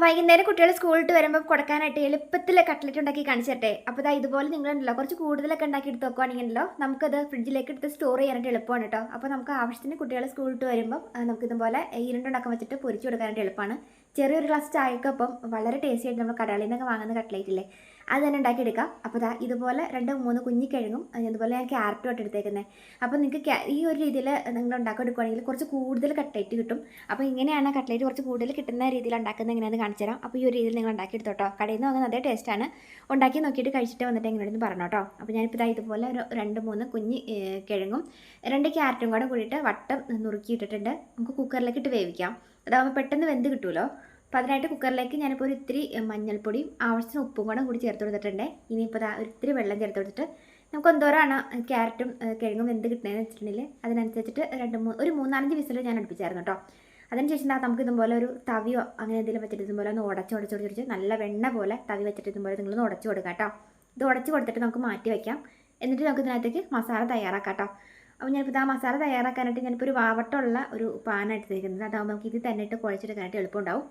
വൈകുന്നേരം കുട്ടികൾ സ്കൂളിൽ വരുമ്പോൾ കൊടുക്കാനായിട്ട് എളുപ്പത്തിൽ കട്ട്ലറ്റ് ഉണ്ടാക്കി കാണിച്ചിട്ടെ അപ്പോൾ ഇതാ ഇതുപോലെ നിങ്ങളുണ്ടല്ലോ കുറച്ച് കൂടുതലൊക്കെ ഉണ്ടാക്കി എടുത്ത് വെക്കുവാണെങ്കിലോ നമുക്കത് ഫ്രിഡ്ജിലേക്ക് എടുത്ത് സ്റ്റോർ ചെയ്യാനായിട്ട് എളുപ്പമാണ് കേട്ടോ അപ്പോൾ നമുക്ക് ആവശ്യത്തിന് കുട്ടികൾ സ്കൂളിൽ വരുമ്പോൾ നമുക്ക് ഇതുപോലെ ഇരുണ്ടുണ്ടാക്കാൻ വെച്ചിട്ട് പൊരിച്ചു കൊടുക്കാനായിട്ട് എളുപ്പമാണ് ചെറിയൊരു ഗ്ലാസ് ചായക്കൊപ്പം വളരെ ടേസ്റ്റി ആയിട്ട് നമ്മൾ കടകളിൽ നിന്നൊക്കെ വാങ്ങുന്ന കട്ട്ലേറ്റ് ഇല്ലേ? അത് തന്നെ ഉണ്ടാക്കിയെടുക്കാം. അപ്പോൾ ദാ ഇതുപോലെ രണ്ട് മൂന്ന് കുഞ്ഞിക്കിഴങ്ങും അതുപോലെ ഞാൻ ക്യാരറ്റും ആയിട്ട് എടുത്തേക്കുന്നത് അപ്പോൾ നിങ്ങൾക്ക് ഈ ഒരു രീതിയിൽ നിങ്ങൾ ഉണ്ടാക്കി എടുക്കുകയാണെങ്കിൽ കുറച്ച് കൂടുതൽ കട്ട്ലേറ്റ് കിട്ടും. അപ്പോൾ ഇങ്ങനെയാണ് കട്ട്ലേറ്റ് കുറച്ച് കൂടുതൽ കിട്ടുന്ന രീതിയിൽ ഉണ്ടാക്കുന്നത് എങ്ങനെയാണെന്ന് കാണിച്ചു തരാം. അപ്പോൾ ഈ ഒരു രീതിയിൽ നിങ്ങൾ ഉണ്ടാക്കി കടയിൽ നിന്ന് വാങ്ങുന്ന അതേ ടേസ്റ്റാണ് ഉണ്ടാക്കി നോക്കിയിട്ട് കഴിച്ചിട്ട് വന്നിട്ട് എങ്ങനെയാണെന്ന് പറഞ്ഞു കേട്ടോ അപ്പോൾ ഞാനിപ്പോൾ ഇതാ ഇതുപോലെ ഒരു രണ്ട് മൂന്ന് കുഞ്ഞ് കിഴങ്ങും രണ്ട് ക്യാരറ്റും കൂടെ കൂടിയിട്ട് വട്ടം നുറുക്കിയിട്ടിട്ടുണ്ട്. നമുക്ക് കുക്കറിലേക്ക് ഇട്ട് വേവിക്കാം. അതാകുമ്പോൾ പെട്ടെന്ന് വെന്ത് കിട്ടുമല്ലോ അപ്പോൾ അതിനായിട്ട് കുക്കറിലേക്ക് ഞാനിപ്പോൾ ഒരു ഇത്തിരി മഞ്ഞൾപ്പൊടിയും ആവശ്യത്തിന് ഉപ്പും കൂടെ കൂടി ചേർത്ത് കൊടുത്തിട്ടുണ്ട്. ഇനിയിപ്പോൾ ഒരു ഇത്തിരി വെള്ളം ചേർത്ത് കൊടുത്തിട്ട് നമുക്ക് എന്തോരാണ് ക്യാരറ്റും കിഴങ്ങും എന്ത് കിട്ടുന്നതെന്ന് വെച്ചിട്ടുണ്ടെങ്കിൽ അതിനനുസരിച്ചിട്ട് രണ്ട് മൂന്ന് ഒരു മൂന്നാലഞ്ച് വിസിൽ ഞാൻ അടുപ്പിച്ചായിരുന്നു കേട്ടോ. അതിനുശേഷം നമുക്ക് ഇതുപോലെ ഒരു തവിയോ അങ്ങനെ എന്തെങ്കിലും വെച്ചിട്ട് ഇതുപോലെ ഒന്ന് ഉടച്ച് ഉടച്ച് ഉടച്ച് നല്ല വെണ്ണ പോലെ തവി വെച്ചിട്ട് ഇതുപോലെ നിങ്ങളൊന്ന് ഉടച്ച് കൊടുക്കാം കേട്ടോ. ഇത് ഉടച്ച് കൊടുത്തിട്ട് നമുക്ക് മാറ്റി വയ്ക്കാം എന്നിട്ട് നമുക്ക് ഇതിനകത്തേക്ക് മസാല തയ്യാറാക്കാം കേട്ടോ. അപ്പോൾ ഞാനിപ്പോൾ ആ മസാല തയ്യാറാക്കാനായിട്ട് ഞാനിപ്പോൾ ഒരു വാവട്ടമുള്ള ഒരു പാൻ എടുത്തിരിക്കുന്നത് അതാകുമ്പോൾ നമുക്ക് ഇത് തന്നെ ഇട്ട് കുഴച്ചെടുക്കാനായിട്ട് എളുപ്പമുണ്ടാവും.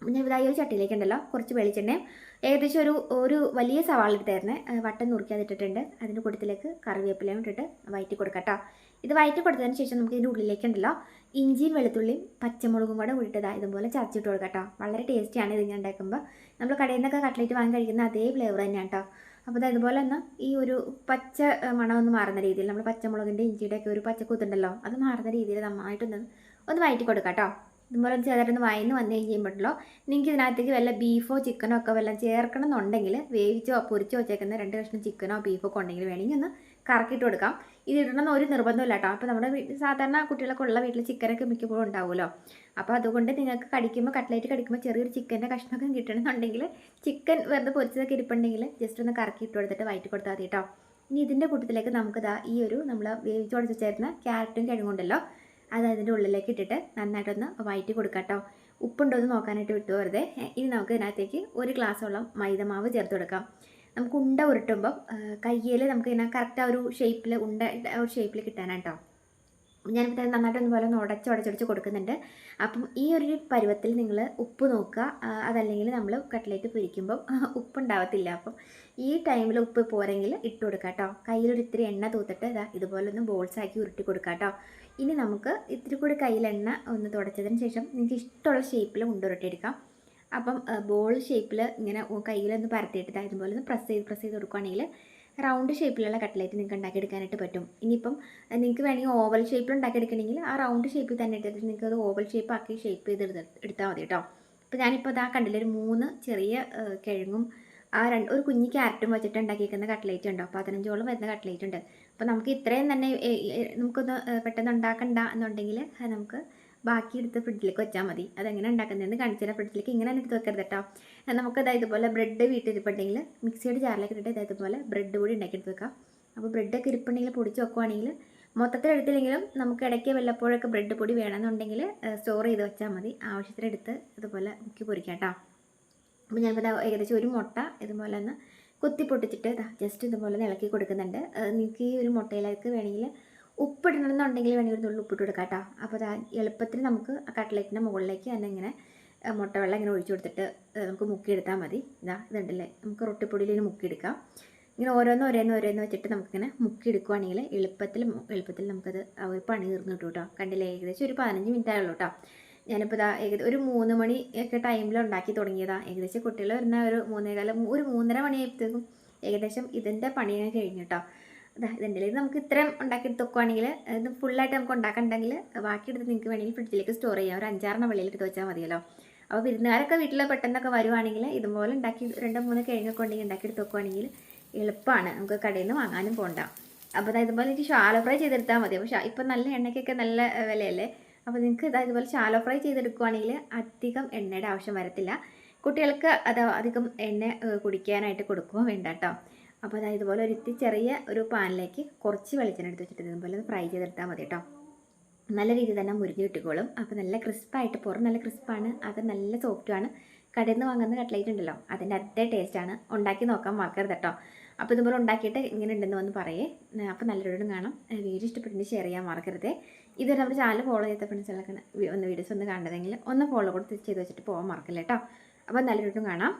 അപ്പോൾ ഞാൻ ഇതായി ഒരു ചട്ടിയിലേക്ക് ഉണ്ടല്ലോ കുറച്ച് വെളിച്ചെണ്ണയും ഏകദേശം ഒരു ഒരു വലിയ സവാള എടുത്തായിരുന്നേ വട്ടം നുറുക്കി അതിട്ടിട്ടുണ്ട് അതിന്റെ കൂട്ടത്തിലേക്ക് കറിവേപ്പിലയും ഇട്ടിട്ട് വയറ്റി കൊടുക്കാം കേട്ടോ ഇത് വയറ്റി കൊടുത്തതിന് ശേഷം നമുക്ക് ഇതിന്റെ ഉള്ളിലേക്ക് ഉണ്ടല്ലോ ഇഞ്ചിയും വെളുത്തുള്ളിയും പച്ചമുളകും കൂടെ കൂടിയിട്ട് ഇതുപോലെ ചതച്ചിട്ട് കൊടുക്കാം കേട്ടോ വളരെ ടേസ്റ്റിയാണ് ഇത് ഞാൻ ഉണ്ടാക്കുമ്പോൾ. നമ്മൾ കടയിൽ നിന്നൊക്കെ കട്ട്ലേറ്റ് വാങ്ങി കഴിക്കുന്ന അതേ ഫ്ലേവർ തന്നെയാണ് കേട്ടോ അപ്പോൾ ദാ ഇതുപോലെ തന്നെ ഈ ഒരു പച്ച മണമൊന്ന് മണം മാറുന്ന രീതിയിൽ നമ്മൾ പച്ചമുളകിന്റെ ഇഞ്ചിയുടെയൊക്കെ ഒരു പച്ചക്കൂത്തുണ്ടല്ലോ അത് മാറുന്ന രീതിയിൽ നന്നായിട്ടൊന്ന് ഒന്ന് വയറ്റി കൊടുക്കാം കേട്ടോ ഇതുപോലെ ചേർന്ന് വയന്ന് വന്നു കഴിയുമ്പോഴല്ലോ നിങ്ങൾക്ക് ഇതിനകത്തേക്ക് വല്ല ബീഫോ ചിക്കനോ ഒക്കെ വല്ലതും ചേർക്കണം എന്നുണ്ടെങ്കിൽ വേവിച്ചോ പൊരിച്ചോ വെച്ചേക്കുന്ന രണ്ട് കഷ്ണം ചിക്കനോ ബീഫോ ഒക്കെ ഉണ്ടെങ്കിൽ വേണമെങ്കിൽ ഒന്ന് കറക്കിയിട്ട് കൊടുക്കാം. ഇത് ഇടണമെന്ന് ഒരു നിർബന്ധമില്ല കേട്ടോ. അപ്പോൾ നമ്മുടെ വീട്ടിൽ സാധാരണ കുട്ടികളൊക്കെ ഉള്ള വീട്ടിൽ ചിക്കനൊക്കെ മിക്കപ്പോഴും ഉണ്ടാവുമല്ലോ. അപ്പോൾ അതുകൊണ്ട് നിങ്ങൾക്ക് കടിക്കുമ്പോൾ കട്ട്ലേറ്റ് കടിക്കുമ്പോൾ ചെറിയൊരു ചിക്കന്റെ കഷ്ണമൊക്കെ കിട്ടണമെന്നുണ്ടെങ്കിൽ ചിക്കൻ വെറുതെ പൊരിച്ചതൊക്കെ ഇരിപ്പുണ്ടെങ്കിൽ ജസ്റ്റ് ഒന്ന് കറക്കിയിട്ട് കൊടുത്തിട്ട് വയറ്റി കൊടുത്താൽ മതി കേട്ടോ. ഇനി ഇതിന്റെ കൂട്ടത്തിലേക്ക് നമുക്കിതാ ഈ ഒരു നമ്മൾ വേവിച്ചോടിച്ച് ചേർന്ന ക്യാരറ്റും കിഴങ്ങുണ്ടല്ലോ അത് അതിന്റെ ഉള്ളിലേക്ക് ഇട്ടിട്ട് നന്നായിട്ടൊന്ന് വയറ്റി കൊടുക്കാം കേട്ടോ ഉപ്പുണ്ടോ എന്ന് നോക്കാനായിട്ട് വിട്ടു വെറുതെ. ഇനി നമുക്ക് ഇതിനകത്തേക്ക് ഒരു ഗ്ലാസ്സോളം മൈദമാവ് ചേർത്ത് കൊടുക്കാം. നമുക്ക് ഉണ്ട ഉരുട്ടുമ്പം കയ്യിൽ നമുക്ക് ഇങ്ങനെ കറക്റ്റ് ആ ഒരു ഷേപ്പിൽ ഉണ്ട ഒരു ഷേപ്പിൽ കിട്ടാനാട്ടോ. ഞാനിപ്പോൾ നന്നായിട്ട് നന്നായിട്ടൊന്ന് പോലെ ഒന്ന് ഉടച്ച് ഉടച്ചുടച്ച് കൊടുക്കുന്നുണ്ട്. അപ്പം ഈ ഒരു പരുവത്തിൽ നിങ്ങൾ ഉപ്പ് നോക്കുക. അതല്ലെങ്കിൽ നമ്മൾ കട്ട്ലേറ്റ് പൊരിക്കുമ്പം ഉപ്പുണ്ടാവത്തില്ല. അപ്പം ഈ ടൈമിൽ ഉപ്പ് പോരെങ്കിൽ ഇട്ട് കൊടുക്കുക കേട്ടോ. കയ്യിലൊരു ഇത്തിരി എണ്ണ തൂത്തിട്ട് ഇതാ ഇതുപോലെ ഒന്ന് ബോൾസ് ആക്കി ഉരുട്ടി കൊടുക്കുക കേട്ടോ. ഇനി നമുക്ക് ഇത്തിരി കൂടി കയ്യിൽ എണ്ണ ഒന്ന് തുടച്ചതിന് ശേഷം നിങ്ങൾക്ക് ഇഷ്ടമുള്ള ഷേപ്പിൽ ഉണ്ടുരുട്ടിയെടുക്കാം അപ്പം ബോൾ ഷേപ്പിൽ ഇങ്ങനെ കയ്യിലൊന്ന് പരത്തിയിട്ട് ഇതുപോലെ ഒന്ന് പ്രസ് ചെയ്ത് പ്രസ് ചെയ്ത് കൊടുക്കുകയാണെങ്കിൽ റൗണ്ട് ഷേപ്പിലുള്ള കട്ട്ലേറ്റ് നിങ്ങൾക്ക് ഉണ്ടാക്കിയെടുക്കാനായിട്ട് പറ്റും. ഇനിയിപ്പം നിങ്ങൾക്ക് വേണമെങ്കിൽ ഓവൽ ഷേപ്പിൽ ഉണ്ടാക്കിയെടുക്കണമെങ്കിൽ ആ റൗണ്ട് ഷേപ്പിൽ തന്നെ എടുത്തിട്ട് നിങ്ങൾക്ക് അത് ഓവൽ ഷേപ്പ് ആക്കി ഷേപ്പ് ചെയ്ത് എടുത്ത് എടുത്താൽ മതി കേട്ടോ. അപ്പോൾ ഞാനിപ്പോൾ അതാ കണ്ടില്ല ഒരു മൂന്ന് ചെറിയ കിഴങ്ങും ആ രണ്ട് ഒരു കുഞ്ഞി ക്യാരറ്റും വെച്ചിട്ട് ഉണ്ടാക്കിയിരിക്കുന്ന കട്ട്ലേറ്റ് ഉണ്ടോ. പതിനഞ്ചോളം വരുന്ന കട്ട്ലേറ്റ് ഉണ്ട്. അപ്പോൾ നമുക്ക് ഇത്രയും തന്നെ നമുക്കൊന്ന് പെട്ടെന്ന് ഉണ്ടാക്കണ്ട എന്നുണ്ടെങ്കിൽ നമുക്ക് ബാക്കി എടുത്ത് ഫ്രിഡ്ജിലേക്ക് വെച്ചാൽ മതി. അതെങ്ങനെ ഉണ്ടാക്കുന്നതെന്ന് കാണിച്ചു തരാം. ഫ്രിഡ്ജിലേക്ക് ഇങ്ങനെ എടുത്ത് വെക്കരുത് കേട്ടോ. നമുക്ക് അതായത് ഇതുപോലെ ബ്രെഡ് വീട്ടിലിരിപ്പുണ്ടെങ്കിൽ മിക്സിയുടെ ജാറിലേക്ക് ഇട്ടിട്ട് അതായത് ഇതുപോലെ ബ്രെഡ് കൂടി ഉണ്ടാക്കിയെടുത്ത് വെക്കാം. അപ്പോൾ ബ്രെഡൊക്കെ ഇരിപ്പുണ്ടെങ്കിൽ പൊടിച്ച് വെക്കുവാണെങ്കിൽ മൊത്തത്തിൽ എടുത്തില്ലെങ്കിലും നമുക്ക് ഇടയ്ക്ക് വല്ലപ്പോഴൊക്കെ ബ്രെഡ് പൊടി വേണമെന്നുണ്ടെങ്കിൽ സ്റ്റോർ ചെയ്ത് വെച്ചാൽ മതി. ആവശ്യത്തിന് എടുത്ത് ഇതുപോലെ മുക്കി പൊരിക്കാം കേട്ടോ. അപ്പോൾ ഞാനിപ്പോൾ ഏകദേശം ഒരു മുട്ട ഇതുപോലെ ഒന്ന് കൊത്തി പൊട്ടിച്ചിട്ട് ജസ്റ്റ് ഇതുപോലെ ഇളക്കി കൊടുക്കുന്നുണ്ട്. നിങ്ങൾക്ക് ഈ ഒരു മുട്ടയിലേക്ക് വേണമെങ്കിൽ ഉപ്പിടണമെന്നുണ്ടെങ്കിൽ വേണമെങ്കിൽ ഒരു നുള്ളി ഉപ്പിട്ട് കൊടുക്കാം കേട്ടോ. അപ്പോൾ ദാ എളുപ്പത്തിൽ നമുക്ക് ആ കട്ട്ലേറ്റിന്റെ മുകളിലേക്ക് തന്നെ ഇങ്ങനെ മുട്ടവെള്ളം മുട്ട വെള്ളം ഇങ്ങനെ ഒഴിച്ചു കൊടുത്തിട്ട് നമുക്ക് മുക്കിയെടുത്താൽ മതി. ഇതാ ഇതുണ്ടല്ലേ? നമുക്ക് റൊട്ടിപ്പൊടിയിൽ ഇങ്ങനെ മുക്കിയെടുക്കാം. ഇങ്ങനെ ഓരോന്ന് ഓരോന്ന് ഓരോന്ന് വെച്ചിട്ട് നമുക്കിങ്ങനെ മുക്കിയെടുക്കുകയാണെങ്കിൽ എളുപ്പത്തിൽ എളുപ്പത്തിൽ നമുക്കത് ഒരു പണി തീർന്നു കിട്ടും കേട്ടോ. കണ്ടില്ലേ? ഏകദേശം ഒരു പതിനഞ്ച് മിനിറ്റ് ആയുള്ളൂ കേട്ടോ. ഞാനിപ്പോൾ ഇതാ ഏകദേശം ഒരു മൂന്ന് മണി ഒക്കെ ടൈമിൽ ഉണ്ടാക്കി തുടങ്ങിയതാ. ഏകദേശം കുട്ടികൾ വരുന്ന ഒരു മൂന്നേകാലം ഒരു മൂന്നര മണിയായപ്പോഴത്തേക്കും ഏകദേശം ഇതിന്റെ പണിയൊക്കെ കഴിഞ്ഞു കേട്ടോ. ഇതിന്റെ ഇത് നമുക്ക് ഇത്രയും ഉണ്ടാക്കിയെടുത്ത് വെക്കുവാണെങ്കിൽ ഇത് ഫുള്ളായിട്ട് നമുക്ക് ഉണ്ടാക്കണ്ടെങ്കിൽ ബാക്കി എടുത്ത് നിങ്ങൾക്ക് വേണമെങ്കിൽ ഫ്രിഡ്ജിലേക്ക് സ്റ്റോർ ചെയ്യാം. ഒരു അഞ്ചാറിന് വെളിയിൽ എടുത്ത് വെച്ചാൽ മതിയല്ലോ. അപ്പോൾ വിരുന്നുകാരൊക്കെ വീട്ടിൽ പെട്ടെന്നൊക്കെ വരുവാണെങ്കിൽ ഇതുപോലെ ഉണ്ടാക്കി രണ്ട് മൂന്ന് കിഴങ്ങൊക്കെ ഉണ്ടെങ്കിൽ ഉണ്ടാക്കിയെടുത്ത് വെക്കുവാണെങ്കിൽ എളുപ്പമാണ് നമുക്ക് കടയിൽ നിന്ന് വാങ്ങാനും പോകണ്ട അപ്പോൾ ഇതാ ഇതുപോലെ എനിക്ക് ഷാലോ ഫ്രൈ ചെയ്തെടുത്താൽ മതി. അപ്പോൾ ഇപ്പം നല്ല എണ്ണയ്ക്കൊക്കെ നല്ല വിലയല്ലേ? അപ്പോൾ നിങ്ങൾക്ക് ഇതാ ഇതുപോലെ ഷാലോ ഫ്രൈ ചെയ്തെടുക്കുവാണെങ്കിൽ അധികം എണ്ണയുടെ ആവശ്യം വരത്തില്ല. കുട്ടികൾക്ക് അത് അധികം എണ്ണ കുടിക്കാനായിട്ട് കൊടുക്കുകയും വേണ്ട കേട്ടോ. അപ്പോൾ അതായത് ഇതുപോലെ ഒരു ഇത്തിരി ചെറിയ ഒരു പാനിലേക്ക് കുറച്ച് വെളിച്ചെണ്ണ എടുത്ത് വെച്ചിട്ട് ഇതുപോലെ ഒന്ന് ഫ്രൈ ചെയ്തെടുത്താൽ മതി കേട്ടോ. നല്ല രീതിയിൽ തന്നെ മുരിഞ്ഞ് കിട്ടിക്കോളും. അപ്പോൾ നല്ല ക്രിസ്പായിട്ട് പുറം നല്ല ക്രിസ്പാണ് അത് നല്ല സോഫ്റ്റുമാണ് കടയിൽ നിന്ന് വാങ്ങുന്ന കട്ട്ലേറ്റ് ഉണ്ടല്ലോ അതിന്റെ അതേ ടേസ്റ്റാണ് ഉണ്ടാക്കി നോക്കാൻ മറക്കരുത് കേട്ടോ. അപ്പോൾ ഇതുപോലെ ഉണ്ടാക്കിയിട്ട് ഇങ്ങനെ ഉണ്ടെന്ന് വന്ന് പറയേ. അപ്പോൾ നല്ലൊരു കാണാം. വീഡിയോ ഇഷ്ടപ്പെട്ടിട്ട് ഷെയർ ചെയ്യാൻ മറക്കരുത്. ഇതുവരെ നമ്മുടെ ചാനൽ ഫോളോ ചെയ്ത ഫ്രണ്ട്സുകളൊക്കെ ഒന്ന് വീഡിയോസ് ഒന്ന് കണ്ടതെങ്കിൽ ഒന്ന് ഫോളോ കൊടുത്ത് ചെയ്ത് വെച്ചിട്ട് പോകാൻ മറക്കില്ല കേട്ടോ. അപ്പോൾ നല്ലൊരു കാണാം.